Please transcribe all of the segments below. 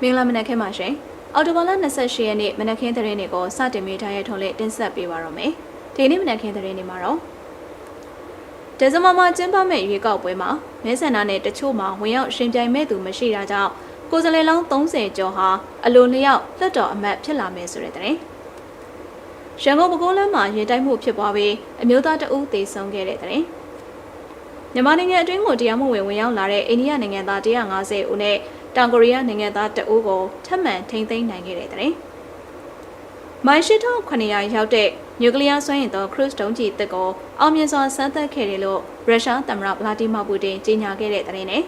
မင်္ဂလာမနက်ခင်းပါရှင်။အော်တိုဘာလ28ရက်နေ့မနက်ခင်းသတင်းတွေကိုစတင်မိထားရထုံးလေးတင်ဆက်ပေးပါရမယ်။ဒီနေ့မနက်ခင်းသတင်းတွေမှာတော့ဒေဇမမှာကျင်းပမဲ့ရွေးကောက်ပွဲမှာမဲဆန္ဒနဲ့တချို့မှာဝင်ရောက်ရှင်ပြိုင်မဲ့သူမရှိတာကြောင့်ကိုယ်စားလှယ်လောင်း30ကျော်ဟာအလိုလျောက်လွှတ်တော်အမတ်ဖြစ်လာမယ်ဆိုတဲ့သတင်း။ရန်ကုန်ပဲခူးလမ်းမှာရင်တိုက်မှုဖြစ်ပွားပြီးအမျိုးသားတအုပ်သေဆုံးခဲ့တဲ့သတင်း။မြန်မာနိုင်ငံအတွင်းကိုတရားမဝင်ဝင်ရောက်လာတဲ့အိန္ဒိယနိုင်ငံသား150ဦးနဲ့ တောင်ကိုရီးယားနိုင်ငံသားတအုပ်ကိုထပ်မံထိန်းသိမ်းနိုင်ခဲ့တဲ့တဲ့။မိုင်ရှိထောင်900ရောက်တဲ့နျူကလ িয়ার စွမ်းအင်သောခရုစ်ဒုံးကျည်တစ်ကိုအောင်မြင်စွာစမ်းသပ်ခဲ့တယ်လို့ရုရှားသမ္မတဗလာဒီမာပူတင်ကြေညာခဲ့တဲ့တဲ့နဲ့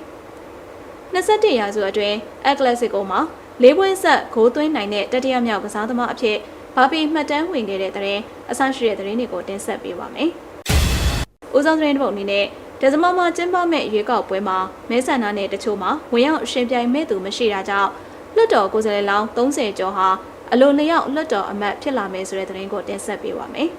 21ရာစုအတွင်းအက်ကလစ်ကိုမှာလေးပွဲဆက်ဂိုးသွင်းနိုင်တဲ့တတိယမြောက်ကစားသမားအဖြစ်ဘာပီမှတ်တမ်းဝင်ခဲ့တဲ့တဲ့အဆရှိတဲ့သတင်းတွေကိုတင်ဆက်ပေးပါမယ်။ဦးဆောင်သတင်းတစ်ပုဒ်အနေနဲ့ ဒဇမမှာကျင်းပမဲ့ရွေးကောက်ပွဲမှာမဲဆန္ဒနဲ့တချို့မှာဝင်ရောက်ရှင်ပြိုင်မဲ့သူမရှိတာကြောင့်လွှတ်တော်ကိုယ်စားလှယ်လောင်း30ကျော်ဟာအလိုလျောက်လွှတ်တော်အမတ်ဖြစ်လာမယ်ဆိုတဲ့သတင်းကိုတင်ဆက်ပေးပါမယ်။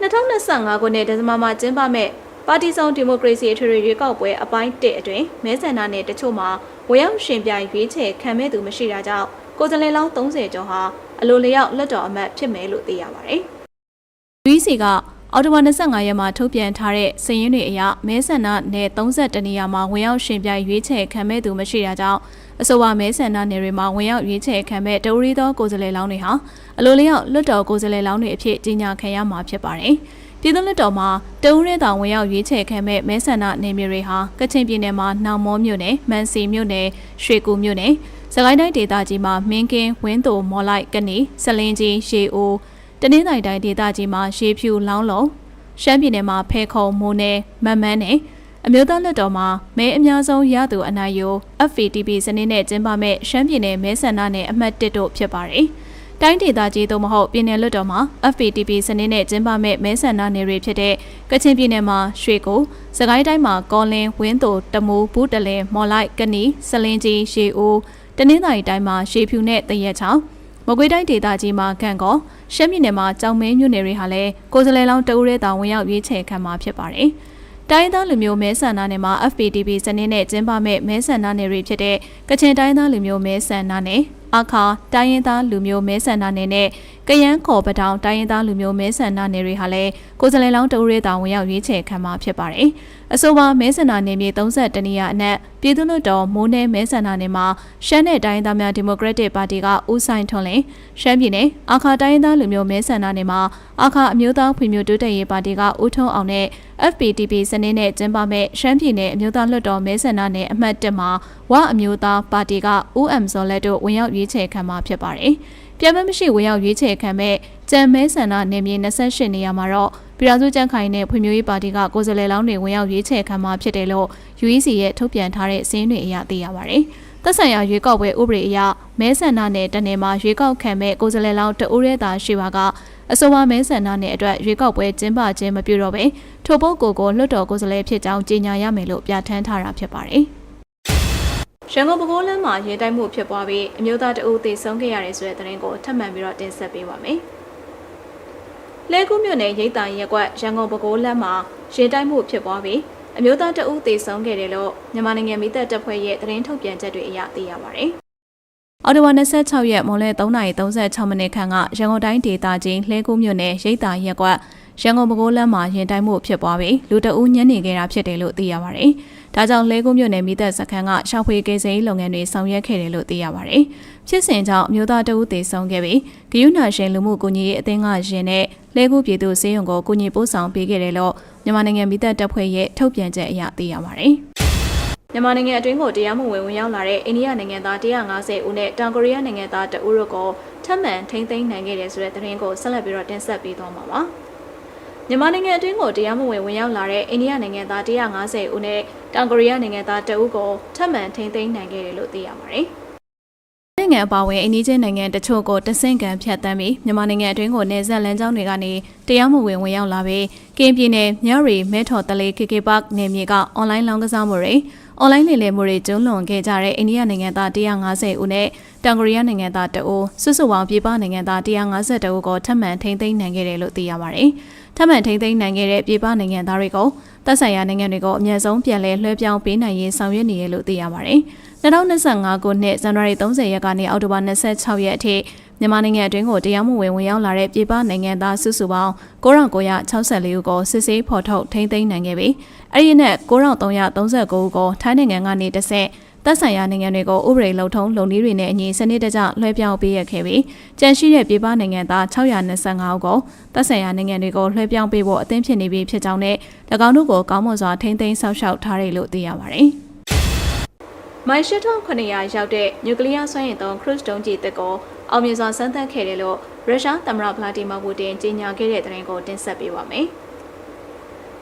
2025ခုနှစ်ဒဇမမှာကျင်းပမဲ့ပါတီစုံဒီမိုကရေစီအထွေထွေရွေးကောက်ပွဲအပိုင်း1အတွင်းမဲဆန္ဒနဲ့တချို့မှာဝင်ရောက်ရှင်ပြိုင်ရွေးချယ်ခံမဲ့သူမရှိတာကြောင့်ကိုယ်စားလှယ်လောင်း30ကျော်ဟာအလိုလျောက်လွှတ်တော်အမတ်ဖြစ်မယ်လို့သိရပါတယ်။ UEC က အော်တိုဘာ25ရက်မှာထုတ်ပြန်ထားတဲ့စည်ရင်းတွေအရမဲဆန္ဒနယ်32နေရာမှာဝင်ရောက်ရှင်ပြိုင်ရွေးချယ်ခံမဲ့သူမရှိတာကြောင့်အဆိုပါမဲဆန္ဒနယ်တွေမှာဝင်ရောက်ရွေးချယ်ခံမဲ့တဝရီသောကိုယ်စားလှယ်လောင်းတွေဟာအလိုလျောက်လွတ်တော်ကိုယ်စားလှယ်လောင်းတွေအဖြစ်ကြီးညာခံရမှာဖြစ်ပါတယ်။ပြည်သူ့လွတ်တော်မှာတဝရဲတောင်ဝင်ရောက်ရွေးချယ်ခံမဲ့မဲဆန္ဒနယ်မြေတွေဟာကချင်ပြည်နယ်မှာနောင်မောမြို့နယ်၊မန်စီမြို့နယ်၊ရွှေကူမြို့နယ်၊စကိုင်းတိုင်းဒေသကြီးမှာမင်းကင်းဝင်းတိုမော်လိုက်ကနေစလင်းကြီးရေအို တနင်္သာရီတိုင်းဒေသကြီးမှာရေဖြူလောင်းလုံးရှမ်းပြည်နယ်မှာဖဲခုံမိုးနယ်မမန်းနယ်အမျိုးသားလက်တော်မှာမဲအများဆုံးရသူအနိုင်ယူ FVTP စနစ်နဲ့ကျင်းပမဲ့ရှမ်းပြည်နယ်မဲဆန္ဒနယ်အမှတ်1တို့ဖြစ်ပါတယ်။တိုင်းဒေသကြီးသို့မဟုတ်ပြည်နယ်လွတ်တော်မှာ FPTP စနစ်နဲ့ကျင်းပမဲ့မဲဆန္ဒနယ်တွေဖြစ်တဲ့ကချင်ပြည်နယ်မှာရွှေကိုစကိုင်းတိုင်းမှာကောလင်းဝင်းတိုတမူဘူးတလင်မော်လိုက်ကနီစလင်းကြီးရေအိုတနင်္သာရီတိုင်းမှာရှေဖြူနဲ့တရက်ချောင်း မကွေးတိုင်းဒေသကြီးမှာခန့်ကောရှမ်းပြည်နယ်မှာကြောင်မဲညွန့်နယ်တွေဟာလည်းကိုယ်စားလှယ်လောင်းတအူးရဲတောင်ဝင်ရောက်ရွေးချယ်ခံမှာဖြစ်ပါတယ်။တိုင်းသားလူမျိုးမဲဆန္ဒနယ်မှာ FPTP စနစ်နဲ့ကျင်းပမဲ့မဲဆန္ဒနယ်တွေဖြစ်တဲ့ကချင်တိုင်းသားလူမျိုးမဲဆန္ဒနယ်အခါတိုင်းရင်းသားလူမျိုးမဲဆန္ဒနယ်နဲ့ကယန်းခေါ်ပတောင်တိုင်းရင်းသားလူမျိုးမဲဆန္ဒနယ်တွေဟာလည်းကိုယ်စားလှယ်လောင်းတအူးရဲတောင်ဝင်ရောက်ရွေးချယ်ခံမှာဖြစ်ပါတယ်။အဆိုပါမဲဆန္ဒနယ်မြေ32နေရာအနက်ပြည်သူ့လွှတ်တော်မိုးနယ်မဲဆန္ဒနယ်မှာရှမ်းနယ်တိုင်းသားများဒီမိုကရက်တစ်ပါတီကဦးဆိုင်ထွန်းလင်းရှမ်းပြည်နယ်အခါတိုင်းရင်းသားလူမျိုးမဲဆန္ဒနယ်မှာအခါအမျိုးသားဖွံ့ဖြိုးတိုးတက်ရေးပါတီကဦးထုံးအောင်နဲ့ FPTP စနစ်နဲ့ကျင်းပမဲ့ရှမ်းပြည်နယ်အမျိုးသားလွှတ်တော်မဲဆန္ဒနယ်အမှတ်1မှာဝအမျိုးသားပါတီက UM ဇော်လက်တို့ဝင်ရောက်ရွေးချယ်ခံမှာဖြစ်ပါတယ်။ ပြန်မမရှိဝင်ရောက်ရွေးချယ်ခံမဲ့ကြံမဲဆန္ဒနယ်မြေ28နေရာမှာတော့ပြည်ထောင်စုကြံ့ခိုင်နဲ့ဖွံ့ဖြိုးရေးပါတီကကိုယ်စားလှယ်လောင်းတွေဝင်ရောက်ရွေးချယ်ခံမှာဖြစ်တယ်လို့ UEC ရဲ့ထုတ်ပြန်ထားတဲ့စည်းတွေအရသိရပါတယ်။သက်ဆိုင်ရာရွေးကောက်ပွဲဥပဒေအရမဲဆန္ဒနယ်တနယ်မှာရွေးကောက်ခံမဲ့ကိုယ်စားလှယ်လောင်းတဦးရဲသာရှိပါကအဆိုပါမဲဆန္ဒနယ်အတွက်ရွေးကောက်ပွဲကျင်းပခြင်းမပြုတော့ဘဲထိုပုဂ္ဂိုလ်ကိုလွှတ်တော်ကိုယ်စားလှယ်ဖြစ်ကြောင်းကြေညာရမယ်လို့ပြဋ္ဌာန်းထားတာဖြစ်ပါတယ်။ ရန်ကုန်ပဲခူးလမ်းမှာရေတိုက်မှုဖြစ်ပွားပြီးအမျိုးသားတအုပ်သေဆုံးခဲ့ရတယ်ဆိုတဲ့သတင်းကိုထပ်မံပြီးတော့တင်ဆက်ပေးပါမယ်။လဲကူးမြို့နယ်ရိတ်တာရက်ကွက်ရန်ကုန်ပဲခူးလမ်းမှာရေတိုက်မှုဖြစ်ပွားပြီးအမျိုးသားတအုပ်သေဆုံးခဲ့တယ်လို့မြန်မာနိုင်ငံမိသက်တပ်ဖွဲ့ရဲ့သတင်းထုတ်ပြန်ချက်တွေအရသိရပါတယ်။အော်တိုဝါ26ရက်မွန်လယ်3:36မိနစ်ခန့်ကရန်ကုန်တိုင်းဒေသကြီးလှဲကူးမြို့နယ်ရိတ်တာရက်ကွက် ရန်ကုန်ပဲခူးလမ်းမှာရင်တိုင်းမှုဖြစ်ပွားပြီးလူတအုပ်ညှဉ်းနေခဲ့တာဖြစ်တယ်လို့သိရပါတယ်။ဒါကြောင့်လဲကူးမြို့နယ်မိသက်စခန်းကရှောက်ဖွေကေစိမ်းလုပ်ငန်းတွေဆောင်ရွက်ခဲ့တယ်လို့သိရပါတယ်။ဖြစ်စဉ်ကြောင့်အမျိုးသားတအုပ်သေဆုံးခဲ့ပြီးဂယုဏရှင်လူမှုကူညီရေးအသင်းကရင်နဲ့လဲကူးပြည်သူစေယုံကိုကူညီပို့ဆောင်ပေးခဲ့တယ်လို့မြန်မာနိုင်ငံမိသက်တပ်ဖွဲ့ရဲ့ထုတ်ပြန်ချက်အရသိရပါတယ်။မြန်မာနိုင်ငံအတွင်းကိုတရားမဝင်ဝင်ရောက်လာတဲ့အိန္ဒိယနိုင်ငံသား150ဦးနဲ့တောင်ကိုရီးယားနိုင်ငံသားတဦးတို့ကိုထပ်မံထိန်းသိမ်းနိုင်ခဲ့တယ်ဆိုတဲ့သတင်းကိုဆက်လက်ပြီးတော့တင်ဆက်ပေးသွားမှာပါ။ မြန်မာနိုင်ငံအတွင်းကိုတရားမဝင်ဝင်ရောက်လာတဲ့အိန္ဒိယနိုင်ငံသား150ဦးနဲ့တောင်ကိုရီးယားနိုင်ငံသား2ဦးကိုထပ်မံထိန်းသိမ်းနိုင်ခဲ့တယ်လို့သိရပါတယ်။နိုင်ငံအပါအဝင်အိန္ဒိချင်းနိုင်ငံတချို့ကိုတဆင့်ကန်ဖြတ်တမ်းပြီးမြန်မာနိုင်ငံအတွင်းကိုနေဆက်လမ်းကြောင်းတွေကနေတရားမဝင်ဝင်ရောက်လာပြီးကင်းပြည်နယ်မြရီမဲထော်တလေးကေကေပါနယ်မြေကအွန်လိုင်းလောင်းကစားမှုတွေအွန်လိုင်းလေလည်မှုတွေကျုံးလွန်ခဲ့ကြတဲ့အိန္ဒိယနိုင်ငံသား150ဦးနဲ့ တောင်ကိုရီးယားနိုင်ငံသား2ဦးစုစုပေါင်းပြည်ပနိုင်ငံသား152ဦးကိုထပ်မံထိန်းသိမ်းနိုင်ခဲ့တယ်လို့သိရပါတယ်။ထပ်မံထိန်းသိမ်းနိုင်ခဲ့တဲ့ပြည်ပနိုင်ငံသားတွေကိုသက်ဆိုင်ရာနိုင်ငံတွေကိုအမြဲဆုံးပြန်လည်လွှဲပြောင်းပေးနိုင်ရေးဆောင်ရွက်နေရလို့သိရပါတယ်။2025ခုနှစ်ဇန်နဝါရီ30ရက်ကနေအောက်တိုဘာ26ရက်အထိမြန်မာနိုင်ငံအတွင်းကိုတရားမဝင်ဝင်ရောက်လာတဲ့ပြည်ပနိုင်ငံသားစုစုပေါင်း9964ဦးကိုစစ်ဆေးဖော်ထုတ်ထိန်းသိမ်းနိုင်ခဲ့ပြီးအဲ့ဒီနဲ့9339ဦးကိုထိုင်းနိုင်ငံကနေတဆင့် သက်ဆိုင်ရာနိုင်ငံတွေကိုဥပဒေလုံထုံးလုံနည်းတွေနဲ့အညီစနစ်တကျလွှဲပြောင်းပေးရခဲ့ပြီးကြန့်ရှိတဲ့ပြည်ပနိုင်ငံသား625ဦးကိုသက်ဆိုင်ရာနိုင်ငံတွေကိုလွှဲပြောင်းပေးဖို့အသင့်ဖြစ်နေပြီဖြစ်ကြောင်းနဲ့၎င်းတို့ကိုကောင်းမွန်စွာထိန်းသိမ်းဆောက်ရှောက်ထားတယ်လို့သိရပါတယ်။မိုင်8900ရောက်တဲ့နျူကလ িয়ার စွမ်းအင်သုံးခရုစ်ဒုံးကျည်တစ်ကိုအောင်မြင်စွာစမ်းသပ်ခဲ့တယ်လို့ရုရှားသမ္မတဗလာဒီမာပူတင်ကြေညာခဲ့တဲ့သတင်းကိုတင်ဆက်ပေးပါမယ်။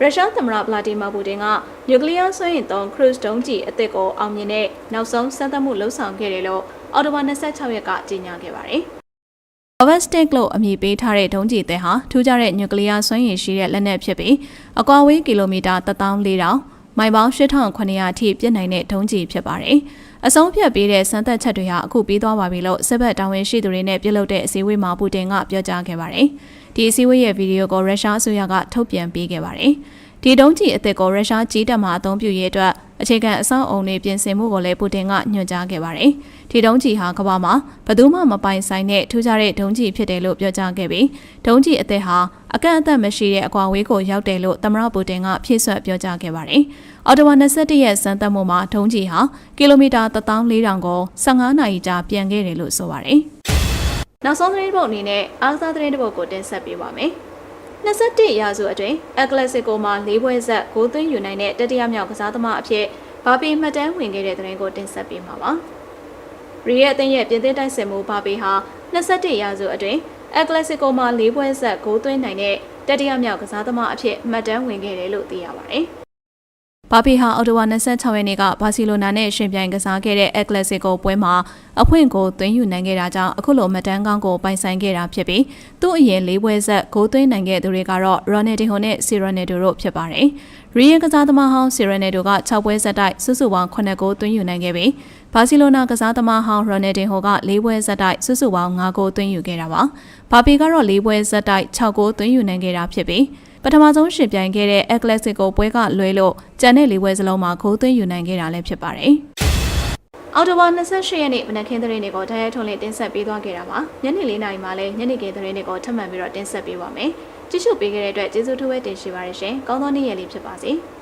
ရုရှားသမ္မတဗလာဒီမာပူတင်ကနျူကလ িয়ার စွမ်းအင်သုံးခရုစ်ဒုံးကျည်အသစ်ကိုအောင်မြင်တဲ့နောက်ဆုံးစမ်းသပ်မှုလှုပ်ဆောင်ခဲ့တယ်လို့အော်တိုဘာ26ရက်ကကြေညာခဲ့ပါတယ်။ Overstick လို့အမည်ပေးထားတဲ့ဒုံးကျည်သစ်ဟာထူးခြားတဲ့နျူကလ িয়ার စွမ်းရည်ရှိတဲ့လက်နက်ဖြစ်ပြီးအကွာဝေးကီလိုမီတာ14000မိုင်ပေါင်း8900အထိပြည့်နိုင်တဲ့ဒုံးကျည်ဖြစ်ပါတယ်။အဆုံးဖြတ်ပေးတဲ့စမ်းသပ်ချက်တွေဟာအခုပြီးသွားပါပြီလို့စစ်ဘက်တာဝန်ရှိသူတွေနဲ့ပြုလုပ်တဲ့အစည်းအဝေးမှာပူတင်ကပြောကြားခဲ့ပါတယ်။ ဒီအစည်းအဝေးရဲ့ဗီဒီယိုကိုရုရှားအစိုးရကထုတ်ပြန်ပေးခဲ့ပါတယ်။ဒီတုံးကြီးအသစ်ကိုရုရှားကြီးတပ်မှအသုံးပြုရေးအတွက်အခြေခံအဆောက်အုံတွေပြင်ဆင်မှုကိုလည်းပူတင်ကညွှန်ကြားခဲ့ပါတယ်။ဒီတုံးကြီးဟာကမ္ဘာမှာဘယ်သူမှမပိုင်ဆိုင်တဲ့ထူးခြားတဲ့ဒုံးကြီးဖြစ်တယ်လို့ပြောကြားခဲ့ပြီးဒုံးကြီးအသစ်ဟာအကန့်အသတ်မရှိတဲ့အကွာဝေးကိုရောက်တယ်လို့သမ္မတပူတင်ကဖြည့်ဆွတ်ပြောကြားခဲ့ပါတယ်။အော်တိုဝါ21ရက်စမ်းသပ်မှုမှာဒုံးကြီးဟာကီလိုမီတာ14000ကို15နာရီကြာပြန်ခဲ့တယ်လို့ဆိုပါတယ်။ နောက်ဆုံးသတင်းပုတ်အနေနဲ့အားကစားသတင်းတစ်ပုဒ်ကိုတင်ဆက်ပေးပါမယ်။21ရာစုအတွင်းအက်ကလစ်ကိုမှာ၄ပွဲဆက်ဂိုးသွင်းယူနိုင်တဲ့တတိယမြောက်ကစားသမားအဖြစ်ဘာပီမှတ်တမ်းဝင်ခဲ့တဲ့သတင်းကိုတင်ဆက်ပေးမှာပါ။ရီရဲ့အသင်းရဲ့ပြင်သစ်တိုက်စစ်မှုဘာပီဟာ21ရာစုအတွင်းအက်ကလစ်ကိုမှာ၄ပွဲဆက်ဂိုးသွင်းနိုင်တဲ့တတိယမြောက်ကစားသမားအဖြစ်မှတ်တမ်းဝင်ခဲ့တယ်လို့သိရပါတယ်။ ဘာပီဟာအော်တိုဝါ26ရက်နေ့ကဘာစီလိုနာနဲ့ရှင်ပြိုင်ကစားခဲ့တဲ့အက်ကလစ်ကိုပွဲမှာအဖွင့်ကိုသွင်းယူနိုင်ခဲ့တာကြောင့်အခုလိုမတန်းကောင်းကိုပိုင်ဆိုင်ခဲ့တာဖြစ်ပြီးသူ့အရင်လေးပွဲဆက်ဂိုးသွင်းနိုင်ခဲ့သူတွေကတော့ရော်နယ်ဒီဟိုနဲ့စီရိုနယ်ဒိုတို့ဖြစ်ပါတယ်။ရီယန်ကစားသမားဟောင်းစီရိုနယ်ဒိုက6ပွဲဆက်တိုက်စုစုပေါင်း9ဂိုးသွင်းယူနိုင်ခဲ့ပြီးဘာစီလိုနာကစားသမားဟောင်းရော်နယ်ဒီဟိုက၄ပွဲဆက်တိုက်စုစုပေါင်း9ဂိုးသွင်းယူခဲ့တာပါ။ဘာပီကတော့၄ပွဲဆက်တိုက်6ဂိုးသွင်းယူနိုင်ခဲ့တာဖြစ်ပြီးပ ထမဆုံးရှင်ပြိုင်ခဲ့တဲ့ El Clasico ပွဲကလွဲလို့ကျန်တဲ့လေးပွဲစလုံးမှာဂိုးသွင်းယူနိုင်ခဲ့တာလည်းဖြစ်ပါတယ်။အော်တိုဘာ28ရက်နေ့မနက်ခင်းသတင်းတွေကိုဓာတ်ရိုက်ထုတ်လင်းတင်ဆက်ပေးသွားခဲ့တာပါ။ညနေ၄နာရီမှာလည်းညနေခင်းသတင်းတွေကိုထပ်မံပြီးတော့တင်ဆက်ပေးပါမယ်။ကြည့်ရှုပေးခဲ့တဲ့အတွက်ကျေးဇူးထူးပဲတင်ရှိပါရရှင်။ကောင်းသောနေ့ရက်လေးဖြစ်ပါစေ။